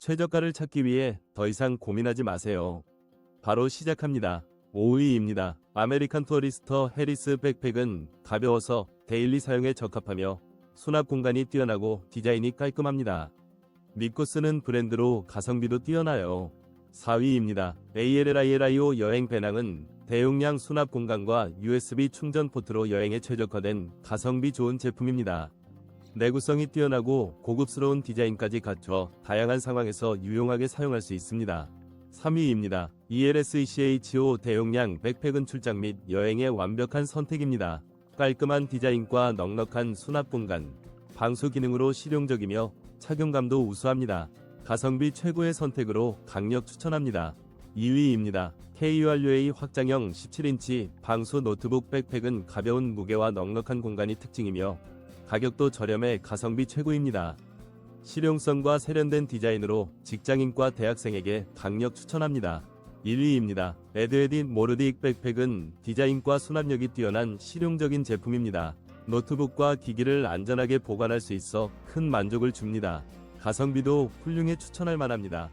최저가를 찾기 위해 더 이상 고민하지 마세요. 바로 시작합니다. 5위입니다. 아메리칸 투어리스터 해리스 백팩은 가벼워서 데일리 사용에 적합하며 수납 공간이 뛰어나고 디자인이 깔끔합니다. 믿고 쓰는 브랜드로 가성비도 뛰어나요. 4위입니다. ALLILIO 여행 배낭은 대용량 수납 공간과 USB 충전 포트로 여행에 최적화된 가성비 좋은 제품입니다. 내구성이 뛰어나고 고급스러운 디자인까지 갖춰 다양한 상황에서 유용하게 사용할 수 있습니다. 3위입니다. E ELSECHO 대용량 백팩은 출장 및 여행의 완벽한 선택입니다. 깔끔한 디자인과 넉넉한 수납 공간, 방수 기능으로 실용적이며 착용감도 우수합니다. 가성비 최고의 선택으로 강력 추천합니다. 2위입니다. KURUA 확장형 17인치 방수 노트북 백팩은 가벼운 무게와 넉넉한 공간이 특징이며 가격도 저렴해 가성비 최고입니다. 실용성과 세련된 디자인으로 직장인과 대학생에게 강력 추천합니다. 1위입니다. 에드에딘 모르딕 백팩은 디자인과 수납력이 뛰어난 실용적인 제품입니다. 노트북과 기기를 안전하게 보관할 수 있어 큰 만족을 줍니다. 가성비도 훌륭해 추천할 만합니다.